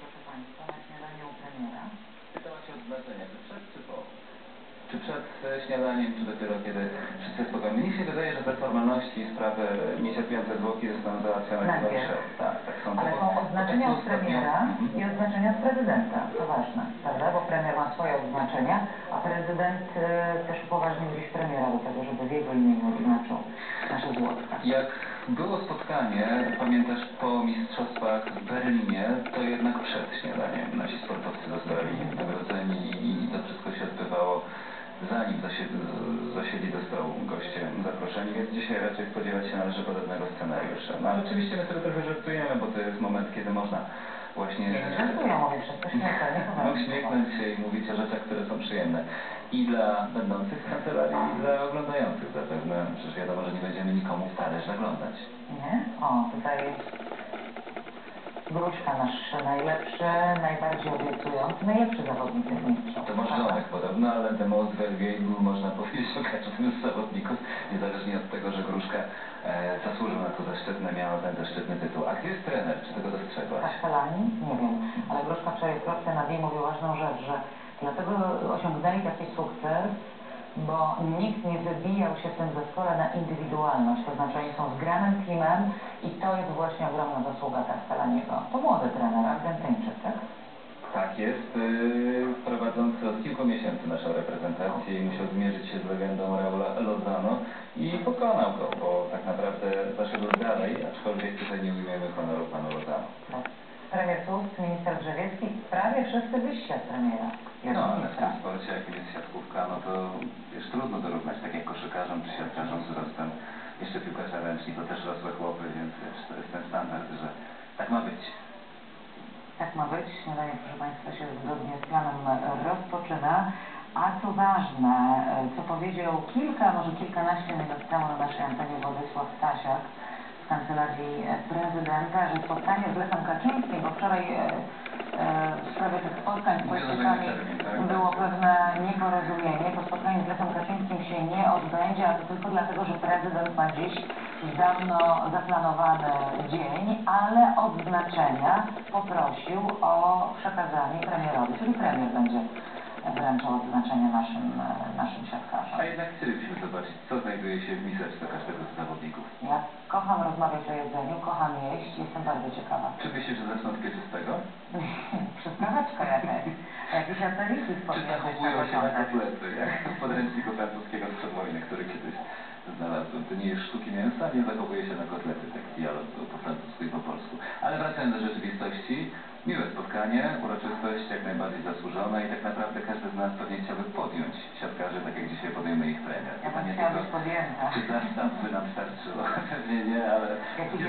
Proszę Państwa, na śniadanie u premiera. Pytała się czy przed, czy po? Czy przed śniadaniem, czy dopiero kiedy wszyscy spokojni? Mnie się wydaje, że te formalności i sprawy niecierpiące zwłoki zostaną załatwione Najpierw. Tak. Ale są odznaczenia od premiera i odznaczenia od prezydenta. To ważne, prawda? Bo premier ma swoje odznaczenia, a prezydent y, też upoważnił gdzieś premiera do tego, żeby w jego imieniu odznaczył nasze złotka. Jak było spotkanie, pamiętasz, po mistrzostwach w Berlinie, to jednak przed śniadaniem zanim zasiedli, zasiedli do stołu goście zaproszeni, więc dzisiaj raczej spodziewać się należy podobnego scenariusza. No ale oczywiście my sobie trochę żartujemy, bo to jest moment, kiedy można właśnie... Nie, nie żartuję, mówię wszystko śmiertelnie No, poważnie. uśmiechnąć się i mówić o rzeczach, które są przyjemne. I dla będących w kancelarii, i dla oglądających zapewne. Przecież wiadomo, że nie będziemy nikomu w talerz zaglądać. Nie? O, tutaj Gruszka nasz najlepszy, najbardziej obiecujący, najlepszy zawodnik tych mistrzostw. To marzonek podobno, ale the most valuable można powiedzieć o każdym z zawodników, niezależnie od tego, że Gruszka e, zasłużył na to zaszczytne, miał ten zaszczytny tytuł. A gdzie jest trener? Czy tego dostrzegłaś? Kasztelani? Nie wiem, ale Gruszka wczoraj w kropce nad i mówił ważną rzecz, że dlatego osiągnęli taki sukces, bo nikt nie wybijał się w tym zespole na indywidualność, to znaczy oni są zgranym teamem i to jest właśnie ogromna zasługa Castellaniego. To młody trener, Argentyńczyk, tak? Tak jest, yy, prowadzący od kilku miesięcy naszą reprezentację i musiał zmierzyć się z legendą Raula Lozano i pokonał go, bo tak naprawdę zaszedł dalej, aczkolwiek tutaj nie ujmiemy honoru panu Lozano. Tak. Premier Tusk, Drzewiecki, prawie wszyscy wyjść z premiera. No, ale w tym sporcie, jakim jest siatkówka, no to jest trudno dorównać, tak jak koszykarzom czy siatkarzom z wzrostem. Jeszcze piłkarze ręczni to też rosłe chłopy, więc wiesz, to jest ten standard, że tak ma być. Tak ma być. Śniadanie, proszę Państwa, się zgodnie z planem rozpoczyna. A co ważne, co powiedział kilka, może kilkanaście minut temu na naszej antenie Władysław Stasiak Kancelarii Prezydenta, że spotkanie z Lechem Kaczyńskim, bo wczoraj e, e, w sprawie tych spotkań z politykami tak? było pewne nieporozumienie. To spotkanie z Lechem Kaczyńskim się nie odbędzie, a to tylko dlatego, że prezydent ma dziś dawno zaplanowany dzień, ale odznaczenia poprosił o przekazanie premierowi, czyli premier będzie wręczał odznaczenie naszym, e, naszym siatkarzom. A jednak chcielibyśmy zobaczyć, co znajduje się w miseczce każdego z zawodników. Ja kocham rozmawiać o jedzeniu, kocham jeść, jestem bardzo ciekawa. Czy myślisz, że zaczną od pieczystego? Przystaweczka jakaś, Czy na zachowują się na początek. kotlety, jak w podręczniku francuskiego sprzed wojny, który kiedyś znalazłem. To nie jest sztuki mięsa, nie zachowuje się na kotlety, tak dialog był po francusku i po polsku. Ale wracając do rzeczywistości, miłe spotkanie, uroczystość jak najbardziej zasłużona i tak naprawdę każdy z nas pewnie chciałby podjąć siatkarzy, tak jak dzisiaj podejmuje ich premier. Ja bym chciała być podjęta. Czy zastaw by nam starczyło? Pewnie nie, ale... Jakiś